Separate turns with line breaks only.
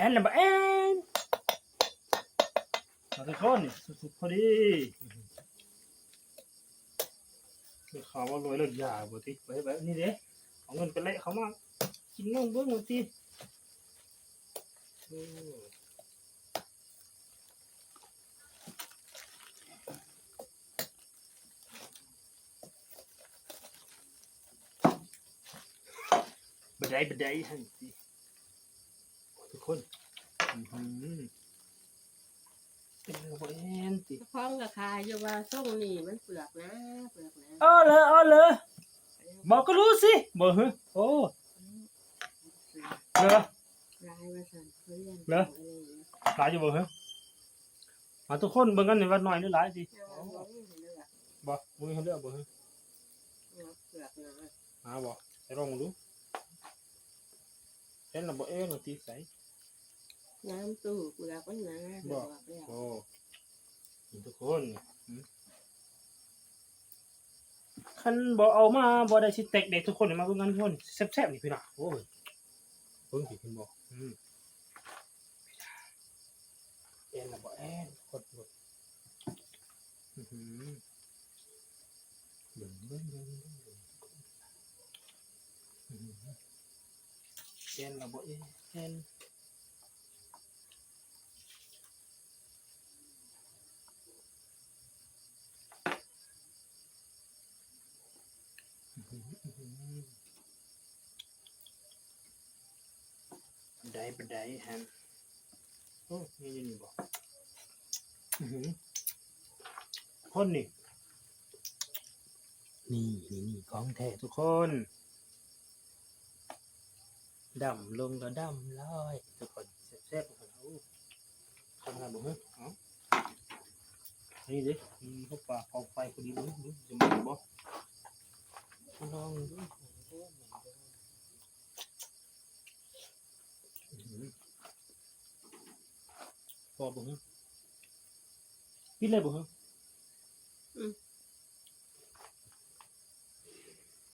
อนละบ่แอนมาทุกคนนี่สุดๆพอดีเดี๋ยเขาว่ารวยเลิกยาบ่ติไปไปนี่เด้เอาเงินไปเละเขามากินนมเบิ่งบ่ติเออบันไดบันไดให้สิ ทุกคนอื้อหือเป็นระเบิดติ
พ้องกับคายอยู่ว่าส่งนี่มันเปลือกนะเปลือกนะ
เออเลยเออเลยบอกก็รู้สิบอกเหรอโอ้เลอ
ลายว่าสันเขาเรียน
เหรอหลายอยู่บอกเหรอมาทุกคนเบิ่งกันหน่อยว่าหน่อยหรือหลายสิ
เออบ่มีให้เลือก
บอกมึงเขาเลือกบอกเหรอ
เนาะเปลือกนะ
หาบอกไปลองดูเห็นระบบเอ็นตีใส
น้ำตู้เปลือกมันนะเปลือกแล้ว
โอ้นี่ทุกคนอืมคันบอกเอามาบ่ได้สิเต็กเด็กทุกคนนี่มาเบิ่งกันทุกคนแซ่บๆนี่พี่น้องโอ้ยเบิ่งสิเพิ่นบอกอืมเอ็นระบบเอ็นกดกดอื้อหือเบิ่งเบิ่งเบิ่งเบิ่งเบิ่งอื้อหือเอ็นระบบเอ็น บันไดบันไดฮะโอ้มีอยู่นี่บอกอื้อหือคนนี่ นี่นี่นี่ของแท้ทุกคนดำลงก็ดำลอยทุกคนแซ่บๆทุกคนเอาทำงานบ่เฮ้ยเอานี่ดิมีเขาปากกองไฟพอดีเลยดูจะมาบ่ลองดูอื้อหือ พอบ่เฮ้ยปิดเลยบ่เฮ้ย
อืม